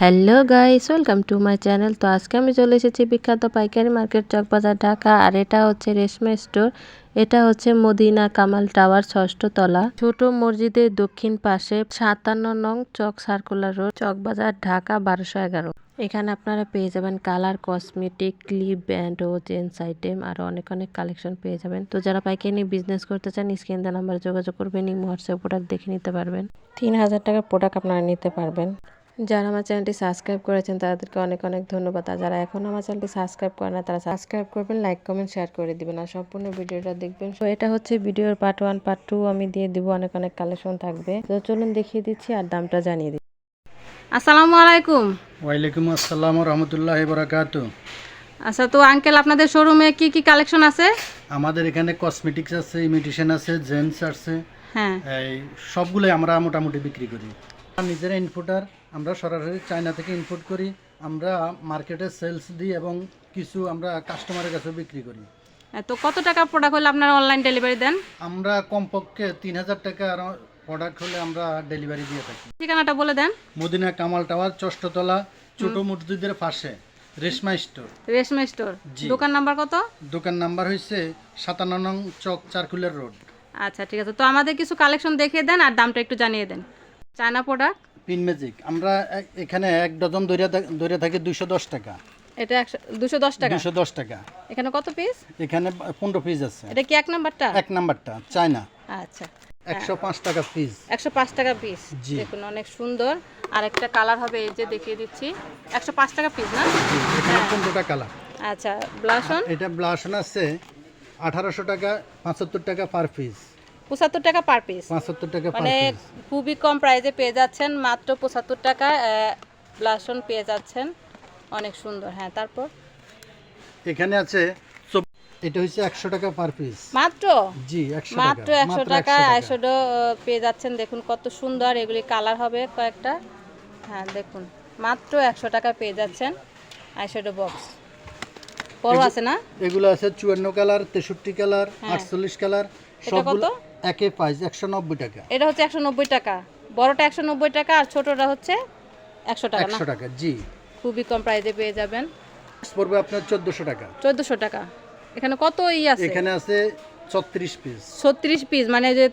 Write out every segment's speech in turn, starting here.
Hello guys welcome to my channel তো আজকে আমি চলে এসেছি বিখ্যাত পাইকারি মার্কেট চকবাজার, ঢাকা। আর এটা হচ্ছে রেশমে স্টোর। এটা হচ্ছে মদিনা কামাল টাওয়ার ষষ্ঠ তলা। ছোট মসজিদের দক্ষিণ পাশে সাতান্ন নং চক সার্কুলার রোড, চকবাজার, ঢাকা, বারোশো এগারো। এখানে আপনারা পেয়ে যাবেন কালার, কসমেটিক, ক্লিপ, ব্যান্ড ও জেন্টস আইটেম, আর অনেক অনেক কালেকশন পেয়ে যাবেন। তো যারা পাইকারি নিয়ে বিজনেস করতে চান, স্ক্রিন দা নাম্বারে যোগাযোগ করবেন ইমো হোয়াটসঅ্যাপ প্রোডাক্ট দেখে নিতে পারবেন। তিন হাজার টাকার প্রোডাক্ট আপনারা নিতে পারবেন। যারা আমার চ্যানেলটি সাবস্ক্রাইব করেছেন তাদেরকে অনেক অনেক ধন্যবাদ। আর যারা এখন আমার চ্যানেলটি সাবস্ক্রাইব করে না তারা সাবস্ক্রাইব করবেন লাইক কমেন্ট শেয়ার করে দিবেন আর সম্পূর্ণ ভিডিওটা দেখবেন। তো এটা হচ্ছে ভিডিওর পার্ট ওয়ান পার্ট টু আমি দিয়ে দিব অনেক অনেক কালেকশন থাকবে। তো চলুন দেখিয়ে দিচ্ছি আর দামটা জানিয়ে দিচ্ছি। আসসালামু আলাইকুম। ওয়ালাইকুম আসসালাম রহমতুল্লাহ বরাকাত আচ্ছা তো আঙ্কেল আপনাদের শোরুমে কি কি কালেকশন আছে? আমাদের এখানে কসমেটিক্স আছে ইমিটেশন আছে জেন্টস আছে। হ্যাঁ। এই সবগুলোই আমরা মোটামুটি বিক্রি করি। নিজেরা ইনপুটার আমরা সরাসরি চায়না থেকে ইনপুট করি আমরা মার্কেটে সেলস দিই এবং কিছু আমরা কাস্টমারের কাছে বিক্রি করি। তো কত টাকা প্রোডাক্ট হলে আপনারা অনলাইন ডেলিভারি দেন? আমরা কমপক্ষে তিন হাজার টাকা প্রোডাক্ট হলে আমরা ডেলিভারি দিয়ে থাকি। ঠিকানাটা বলে দেন। মদিনা কামাল টাওয়ার চষ্টতলা ছোট মসজিদের পাশে রেশমা স্টোর রেশমা স্টোর দোকান নাম্বার কত? দোকান নাম্বার হয়েছে সাতান্ন নং চক চারকুলের রোড। আচ্ছা ঠিক আছে। তো আমাদের কিছু কালেকশন দেখিয়ে দেন আর দামটা একটু জানিয়ে দেন। চায়না প্রোডাক্ট পিন ম্যাজিক আমরা এখানে এক ডজন দইরা দইরা থাকি দুইশো দশ টাকা। এটা দুশো দশ টাকা? দুইশো দশ টাকা। এখানে কত পিস এখানে পনেরো পিস আছে। এটা কি এক নাম্বারটা? এক নাম্বারটা চায়না। আচ্ছা। একশো পাঁচ টাকা পিস একশো পাঁচ টাকা পিস। দেখুন অনেক সুন্দর। আর একটা কালার হবে এই যে দেখিয়ে দিচ্ছি। একশো পাঁচ টাকা পিস না? এখানে পনেরোটা কালার আচ্ছা ব্লাশন এটা ব্লাশন আছে আঠারোশো টাকা পাঁচাত্তর টাকা পার পিস পঁচাত্তর টাকা পার পিস পাঁচাত্তর টাকা মানে খুবই কম প্রাইসে পেয়ে যাচ্ছেন মাত্র পঁচাত্তর টাকা ব্লাশন পেয়ে যাচ্ছেন। অনেক সুন্দর হ্যাঁ তারপর? এখানে আছে এটা হচ্ছে একশো টাকা পার পিস মাত্র? জি একশো মাত্র একশো টাকা 100 পেয়ে যাচ্ছেন। দেখুন কত সুন্দর এগুলি কালার হবে কয়েকটা। হ্যাঁ দেখুন মাত্র একশো টাকা পেয়ে যাচ্ছেন আইশোডো বক্স বড় আছে না? এগুলো আছে চুয়ান্ন কালার তেষট্টি কালার আটচল্লিশ কালার সবগুলো হ্যাঁ। কত? একে প্রাইস একশো নব্বই টাকা। এটা হচ্ছে একশো নব্বই টাকা। বড়টা একশো নব্বই টাকা আর ছোটটা হচ্ছে একশো টাকা না? একশো টাকা জি। খুবই কম প্রাইসে পেয়ে যাবেন। পড়বে আপনার চোদ্দোশো টাকা। চোদ্দোশো টাকা। এখানে কত ই আছে? এখানে আছে ছত্রিশ পিস ছত্রিশ পিস মানে যে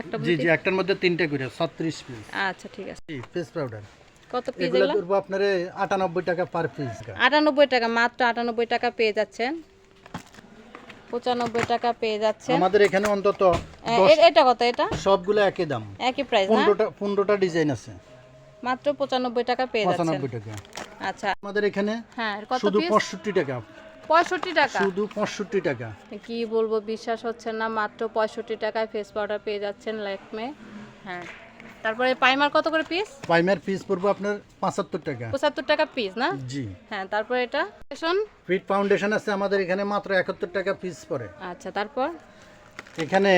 একটা জি জি একটার মধ্যে তিনটে করে ছত্রিশ পিস আচ্ছা ঠিক আছে। ফেস পাউডার কত পিস এগুলো আপনার আটানব্বই টাকা পার পিস আটানব্বই টাকা মাত্র আটানব্বই টাকা পেয়ে যাচ্ছেন। পঁচানব্বই টাকা পেয়ে যাচ্ছেন। আমাদের এখানে অন্তত এটা কত এটা? সবগুলো একই দাম। একই প্রাইস না? পনেরোটা পনেরোটা ডিজাইন আছে। মাত্র পঁচানব্বই টাকা পেয়ে যাচ্ছেন। পঁচানব্বই টাকা। আচ্ছা। আমাদের এখানে হ্যাঁ শুধু পঁয়ষট্টি টাকা। পঁয়ষট্টি টাকা? শুধু পঁয়ষট্টি টাকা। কি বলব বিশ্বাস হচ্ছে না মাত্র পঁয়ষট্টি টাকায় ফেস পাউডার পেয়ে যাচ্ছেন ল্যাকমে হ্যাঁ। তারপরে পাইমার কত করে পিস পাইমার পিস পড়ব আপনার পঁচাত্তর টাকা। পঁচাত্তর টাকা পিস না? জি। হ্যাঁ তারপরে এটা? Foundation? ফিট ফাউন্ডেশন আছে আমাদের এখানে মাত্র একাত্তর টাকা পিস পড়ে। আচ্ছা তারপর? এখানে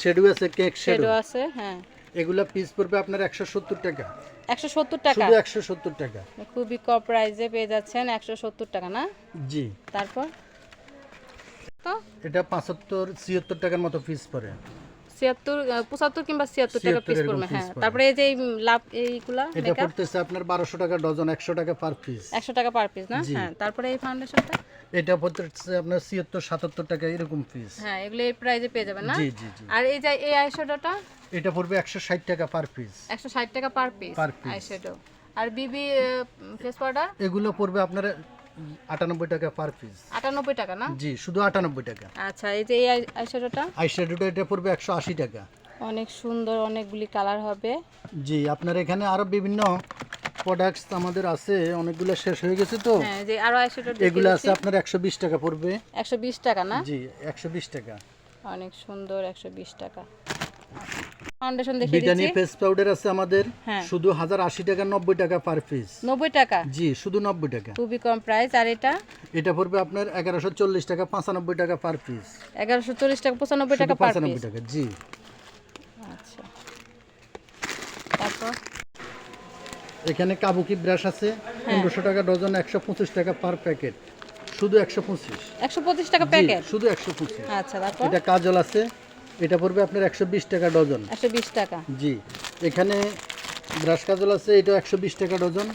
শেডু আছে কেক শেডু আছে হ্যাঁ। এগুলা পিস পড়বে আপনার একশো সত্তর টাকা। একশো সত্তর টাকা? শুধু একশো সত্তর টাকা। খুবই কম প্রাইসে পেয়ে যাচ্ছেন একশো সত্তর টাকা না? জি। তারপর? তো? এটা পাঁচাত্তর ছিয়াত্তর টাকার মতো পিস পড়ে। ছিয়াত্তর পঁচাত্তর কিংবা ছিয়াত্তর টাকা পিস পড়বে হ্যাঁ। তারপরে এই যে লাভ এইগুলা এটা পড়তেছে আপনার বারোশো টাকা ডজন একশো টাকা পার পিস একশো টাকা পার পিস না? হ্যাঁ তারপরে এই ফাউন্ডেশনটা এটা পড়তেছে আপনার ছিয়াত্তর সাতাত্তর টাকা এরকম পিস হ্যাঁ এগুলো এই প্রাইসে পেয়ে যাবেন না? জি জি জি। আর এই যে এই আইশ্যাডোটা এটা পড়বে একশো ষাট টাকা পার পিস একশো ষাট টাকা per piece Per piece। Eyeshadow আর বিবি ফেস পাউডার এগুলো পড়বে আপনার আটানব্বই টাকা পার পিস আটানব্বই টাকা না? জি শুধু আটানব্বই টাকা। আচ্ছা এই যে এই আইশ্যাডোটা আইশ্যাডোটা এটা পড়বে একশো আশি টাকা। অনেক সুন্দর অনেকগুলি কালার হবে। জি আপনার এখানে আরও বিভিন্ন প্রোডাক্টস আমাদের আছে অনেকগুলো শেষ হয়ে গেছে তো। হ্যাঁ যে আরও আইশ্যাডো এগুলো আছে আপনার একশো বিশ টাকা পড়বে। একশো বিশ টাকা না? জি একশো বিশ টাকা। অনেক সুন্দর একশো বিশ টাকা। ফাউন্ডেশন দেখিয়ে দিচ্ছি। ফেস পাউডার আছে আমাদের। হ্যাঁ। শুধু হাজার আশি টাকা নব্বই টাকা পার পিস নব্বই টাকা? জি শুধু নব্বই টাকা। খুবই কম প্রাইস আর এটা? এটা পড়বে আপনার এগারোশো চল্লিশ টাকা পঁচানব্বই টাকা পার পিস এগারোশো চল্লিশ টাকা পঁচানব্বই টাকা পার পিস টাকা জি। আচ্ছা। তারপর? এখানে কাবুকি ব্রাশ আছে হ্যাঁ। পনেরোশো টাকা ডজন একশো পঁচিশ টাকা পার প্যাকেট শুধু একশো পঁচিশ। একশো পঁচিশ টাকা প্যাকেট শুধু একশো পঁচিশ। আচ্ছা তারপর? এটা কাজল আছে। এটা পড়বে আপনার একশো বিশ টাকা ডজন। একশো বিশ টাকা। জি। এখানে ব্রাশ কাজল আছে এটা একশো বিশ টাকা ডজন।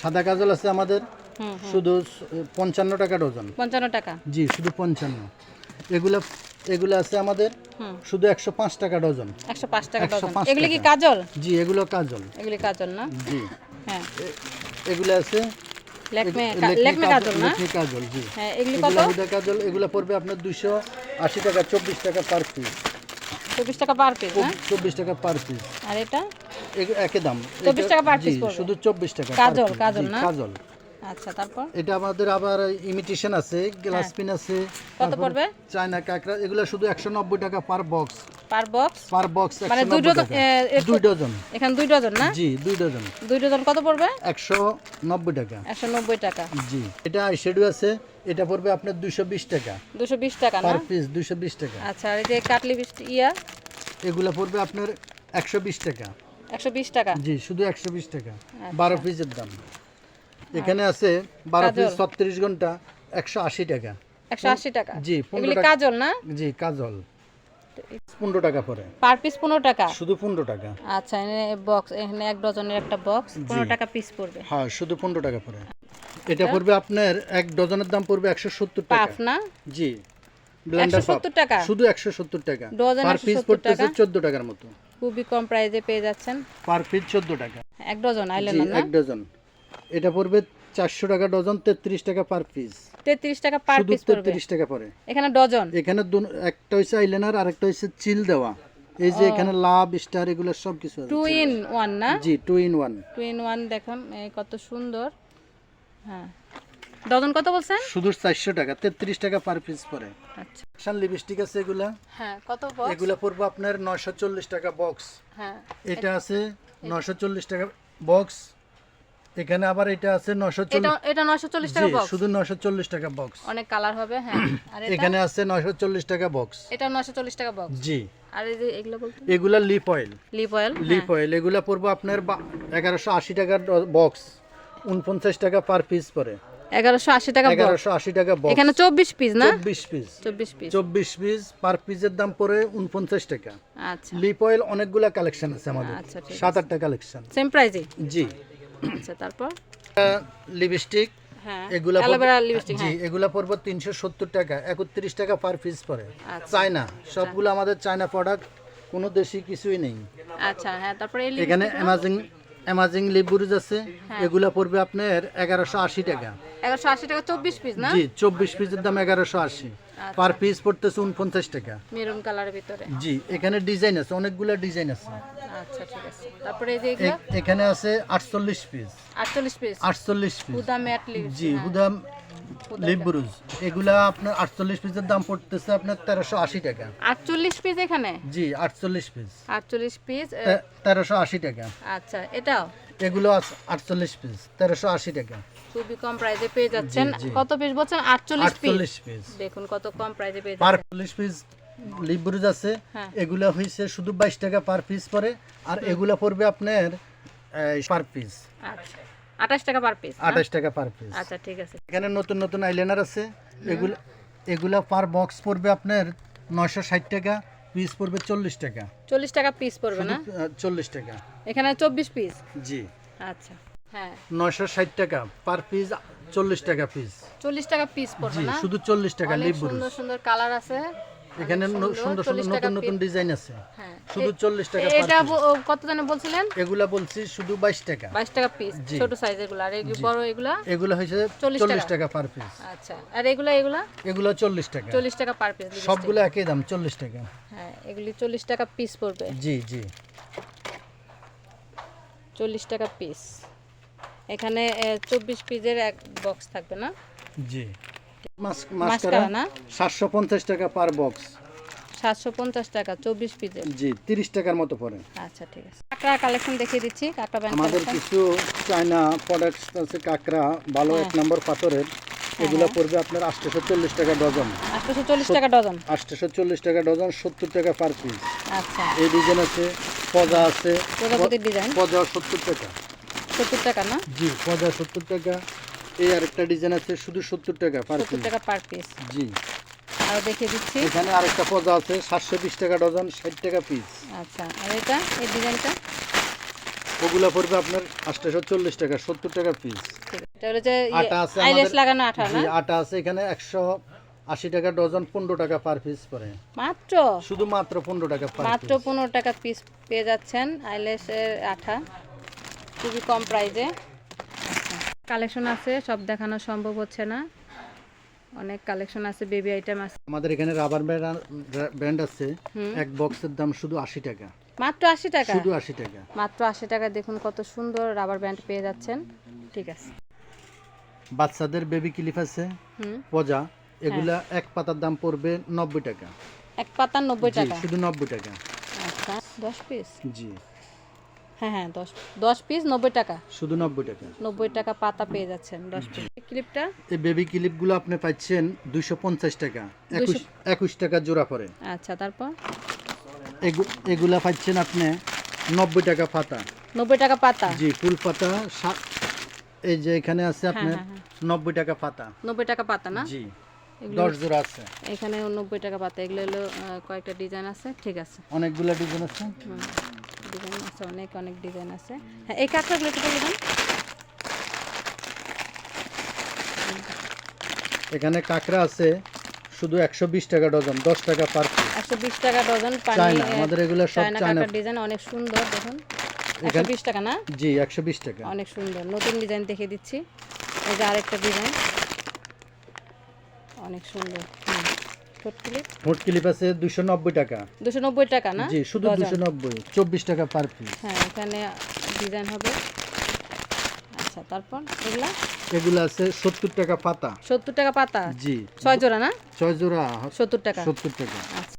সাদা কাজল আছে আমাদের শুধু পঞ্চান্ন টাকা ডজন। পঞ্চান্ন টাকা। জি শুধু পঞ্চান্ন। এগুলা এগুলো আছে আমাদের শুধু একশো পাঁচ টাকা ডজন। একশো পাঁচ টাকা 105 ডজন এগুলি কি কাজল? জি এগুলো কাজল। এগুলি কাজল না? জি। হ্যাঁ। এগুলো আছে লেকমে এগ- লেকমে কাজল না? লেকমি কাজল জি। হ্যাঁ এগুলি কত? হুদা কাজল এগুলো পড়বে আপনার দুশো আশি টাকা চব্বিশ টাকা পার পিস চব্বিশ টাকা পার পিস না? চব্বিশ টাকা পার পিস আর এটা? একই দাম। 24 টাকা পড়বে। শুধু কাজল, কাজল না? কাজল। আচ্ছা তারপর? এটা আমাদের আবার ইমিটেশন আছে গ্লাস পিন আছে। হ্যাঁ। কত পড়বে? চায়না কাঁকড়া এগুলো শুধু একশো নব্বই টাকা per box per box? Per box মানে দুই ডজন দুই ডজন। এখানে দুই ডজন না? জি দুই ডজন। দুই ডজন কত পড়বে? একশো নব্বই টাকা। একশো নব্বই টাকা। জি এটা আইশ্যাডো আছে এটা পড়বে আপনার দুইশো বিশ টাকা। দুশো বিশ টাকা না? পার পিস দুইশো বিশ টাকা। আচ্ছা আর এই যে কাটলি ইয়া? এগুলো পড়বে আপনার একশো বিশ টাকা। একশো বিশ টাকা? জি শুধু একশো বিশ টাকা। আচ্ছা। বারো পিসের দাম। এখানে আছে বারো পিস কাজল। ছত্রিশ ঘণ্টা একশো আশি টাকা। একশো আশি টাকা? জি এগুলি কাজল না? জি কাজল। পনেরো টাকা পরে। পার পিস পনেরো টাকা? শুধু পনেরো টাকা। আচ্ছা এখানে বক্স এখানে এক ডজনের একটা বক্স পনেরো টাকা পিস পড়বে। হ্যাঁ শুধু পনেরো টাকা পরে। এটা পড়বে আপনার এক ডজনের দাম পড়বে একশো সত্তর টাকা। পাফ না? জি। ব্লেন্ডার 170 টাকা? শুধু একশো সত্তর টাকা। ডজন পার পিস 170 পড়তেছে? চোদ্দ টাকার মতো। খুবই কম প্রাইসে পেয়ে যাচ্ছেন। পার পিস চোদ্দ টাকা। এক ডজন জি আইল্যান্ডার না? এক ডজন। এটা পড়বে চারশো টাকা ডজন তেত্রিশ টাকা পার পিস তেত্রিশ টাকা পার পিস তেত্রিশ টাকা পরে এখানে ডজন? এখানে একটা হচ্ছে আইলাইনার আর একটা হচ্ছে চিল দেওয়া। এই যে এখানে লাভ স্টার এগুলো সব কিছু আছে। টু ইন ওয়ান না? জি two in one two in one দেখুন কত সুন্দর। হ্যাঁ। ডজন কত বলছেন? শুধু চারশো টাকা তেত্রিশ টাকা পার পিস পরে আচ্ছা। শান লিপস্টিক আছে এগুলা? হ্যাঁ কত বক্স এগুলা পড়ব আপনার নয়শো চল্লিশ টাকা বক্স হ্যাঁ। এটা আছে নয়শো চল্লিশ টাকা বক্স এখানে আবার এটা আছে নয়শো এটা চল্লিশ এটা নয়শো চল্লিশ জি টাকা বক্স শুধু নয়শো চল্লিশ টাকা বক্স অনেক কালার হবে হ্যাঁ। আর এটা? এখানে আছে নয়শো চল্লিশ টাকা বক্স এটা নয়শো চল্লিশ টাকা বক্স জি। আর এই যে এগুলো বলতে? এগুলা lip oil lip oil lip oil এগুলা পড়ব আপনার এগারোশো আশি টাকার বক্স উনপঞ্চাশ টাকা পার। পিস এগারোশো আশি টাকা বক্স এগারোশো আশি টাকা বক্স এখানে চব্বিশ পিস না? চব্বিশ পিস চব্বিশ পিস চব্বিশ পিস পার পিসের দাম পড়ে উনপঞ্চাশ টাকা। আচ্ছা। লিপ অয়েল অনেকগুলা কালেকশন আছে আমাদের। আচ্ছা, ঠিক সাত আটটা কালেকশন সেম প্রাইজে জি। আচ্ছা তারপর? লিপস্টিক হ্যাঁ এগুলা লিপস্টিক জি এগুলা পড়ব তিনশো সত্তর টাকা একত্রিশ টাকা পার পিস পড়ে আচ্ছা। চায়না সবগুলো আমাদের চায়না প্রোডাক্ট কোনো দেশি কিছুই নেই। আচ্ছা হ্যাঁ তারপরে এখানে অ্যামাজিং লিবুরুজ আছে হ্যাঁ। এগুলা পড়বে আপনার এগারোশো আশি টাকা। এগারোশো আশি টাকা চব্বিশ পিস না? জি চব্বিশ পিসের দাম এগারোশো আশি। আচ্ছা। পার পিস পড়তেছে উনপঞ্চাশ টাকা। মেরুন কালারের ভিতরে। জি এখানে ডিজাইন আছে অনেকগুলা ডিজাইন আছে। আচ্ছা ঠিক আছে। তারপরে এই যে এখানে আছে আটচল্লিশ পিস আটচল্লিশ পিস আটচল্লিশ পিস হুদা ম্যাট জি হুদাম লিবরুজ এগুলা আপনার আটচল্লিশ পিসের দাম পড়তেছে আপনার তেরোশো আশি টাকা। আটচল্লিশ পিস এখানে? জি আটচল্লিশ পিস। আটচল্লিশ পিস তেরোশো আশি টাকা। আচ্ছা এটাও? এগুলো আছে আটচল্লিশ পিস তেরোশো আশি টাকা। খুবই কম প্রাইসে পেয়ে যাচ্ছেন। কত পিস বলছেন? আটচল্লিশ পিস আটচল্লিশ পিস দেখুন কত কম প্রাইসে পেয়ে যাচ্ছেন। পিস লিবরুজ আছে। হ্যাঁ। এগুলা হয়েছে শুধু বাইশ টাকা পার পিস পরে। আর এগুলা পড়বে আপনার পার পিস আচ্ছা। আঠাশ টাকা পার পিস আঠাশ টাকা পার পিস আচ্ছা ঠিক আছে। এখানে নতুন নতুন আইলাইনার আছে। এগুলা এগুলা পার বক্স পড়বে আপনার নয়শো ষাট টাকা পিস পড়বে চল্লিশ টাকা। চল্লিশ টাকা পিস পড়বে না? চল্লিশ টাকা। এখানে চব্বিশ পিস জি। আচ্ছা হ্যাঁ। নয়শো ষাট টাকা পার পিস চল্লিশ টাকা পিস চল্লিশ টাকা পিস পড়বে না? শুধু চল্লিশ টাকা অনেক সুন্দর সুন্দর কালার আছে এখানে সুন্দর সুন্দর নতুন নতুন ডিজাইন আছে। হ্যাঁ। শুধু চল্লিশ টাকা এটা কত জানে বলছিলেন? এগুলা বলছি শুধু বাইশ টাকা। বাইশ টাকা পিস। ছোট সাইজেরগুলো আর এগুলো বড় এগুলা? এগুলো হয়েছে 40 টাকা। পার পিস আচ্ছা। আর এগুলা এগুলা? এগুলো চল্লিশ টাকা। চল্লিশ টাকা পার পিস সবগুলো একই দাম চল্লিশ টাকা। হ্যাঁ এগুলি চল্লিশ টাকা পিস পড়বে। জি জি। চল্লিশ টাকা পিস এখানে চব্বিশ পিসের এক বক্স থাকবে না? জি। মাস্কারা মাস্কারা না? সাতশো পঞ্চাশ টাকা পার বক্স সাতশো পঞ্চাশ টাকা চব্বিশ পিসের। জি তিরিশ টাকার মতো পড়ে। আচ্ছা ঠিক আছে। কাঁকড়া কালেকশন দেখিয়ে দিচ্ছি কাঁকড়া ব্যান্ড আমাদের কিছু চায়না প্রোডাক্টস আছে কাঁকড়া ভালো এক নম্বর পাথরের। এগুলো পড়বে আপনার আটশোশো চল্লিশ টাকা ডজন। আটশোশো চল্লিশ টাকা ডজন। আটশোশো চল্লিশ টাকা ডজন সত্তর টাকা পার পিস আচ্ছা। এই ডিজাইন আছে পজা আছে প্রজাপতির ডিজাইন পজা সত্তর টাকা। সত্তর টাকা না? জি পজা সত্তর টাকা। এই আরেকটা ডিজাইন আছে শুধু সত্তর টাকা পার সত্তর পিস টাকা পার পিস জি। আরও দেখিয়ে দিচ্ছি। এখানে আরেকটা পজা আছে সাতশো বিশ টাকা ডজন ষাট টাকা পিস আচ্ছা আর এটা এই ডিজাইনটা? ওগুলা পড়বে আপনার আটশো চল্লিশ টাকা সত্তর টাকা পিস এটা হলো যে আটা আছে আইলেস লাগানো আঠা না? জি, আটা আছে এখানে একশো আশি টাকা ডজন পনেরো টাকা পার পিস পড়ে। মাত্র? শুধুমাত্র পনেরো টাকা পার মাত্র পনেরো টাকা পিস পেয়ে যাচ্ছেন আইলেসের আঠা। খুবই কম প্রাইজে কালেকশন আছে সব দেখানো সম্ভব হচ্ছে না। অনেক কালেকশন আছে বেবি আইটেম আছে। আমাদের এখানে রাবার ব্র্যান্ড আছে। এক বক্সের দাম শুধু আশি টাকা। মাত্র আশি টাকা? শুধু আশি টাকা। মাত্র আশি টাকা দেখুন কত সুন্দর রাবার ব্যান্ড পেয়ে যাচ্ছেন। ঠিক আছে। বাচ্চাদের বেবি ক্লিপ আছে পজা এগুলা এক পাতার দাম পড়বে নব্বই টাকা। এক পাতা নব্বই টাকা? শুধু নব্বই টাকা। আচ্ছা দশ পিস জি। হ্যাঁ হ্যাঁ দশ দশ পিস নব্বই টাকা। শুধু নব্বই টাকা। নব্বই টাকা পাতা পেয়ে যাচ্ছেন দশ পিস ক্লিপটা এই বেবি ক্লিপগুলো আপনি পাচ্ছেন দুইশো পঞ্চাশ টাকা একুশ একুশ টাকা জোড়া পড়ে আচ্ছা তারপর? এগু- এগুলা পাচ্ছেন আপনি নব্বই টাকা পাতা। নব্বই টাকা পাতা? জি ফুল পাতা সা- এই যে এখানে আছে আপনার হ্যাঁ, নব্বই টাকা পাতা। নব্বই টাকা পাতা না? জি দশ জোড়া আছে। এখানে নব্বই টাকা পাতা এগুলো হলো কয়েকটা ডিজাইন আছে ঠিক আছে। অনেকগুলা ডিজাইন আছে। ডিজাইন আছে অনেক অনেক ডিজাইন আছে। হ্যাঁ এই কাঁকড়াগুলো একটু বলবেন এখানে কাঁকড়া আছে শুধু একশো বিশ টাকা ডজন দশ টাকা পার পিস একশো বিশ টাকা ডজন পানি আমাদের এগুলো সব চায়না চায়না। ডিজাইন অনেক সুন্দর দেখুন। একশো বিশ টাকা না? জি একশো বিশ টাকা। অনেক সুন্দর নতুন ডিজাইন দেখে দিচ্ছি। এই যে আরেকটা ডিজাইন। অনেক সুন্দর। হুম ক্লিপ? আছে দুশো নব্বই টাকা। দুশো নব্বই টাকা না? জি শুধু ডজন। দুশো নব্বই চব্বিশ টাকা পার পিস হ্যাঁ এখানে ডিজাইন হবে। আচ্ছা তারপর এগুলা? এগুলা আছে সত্তর টাকা পাতা। সত্তর টাকা পাতা? জি। ছয় জোড়া না? ছয় জোড়া সত্তর টাকা। সত্তর টাকা। আচ্ছা।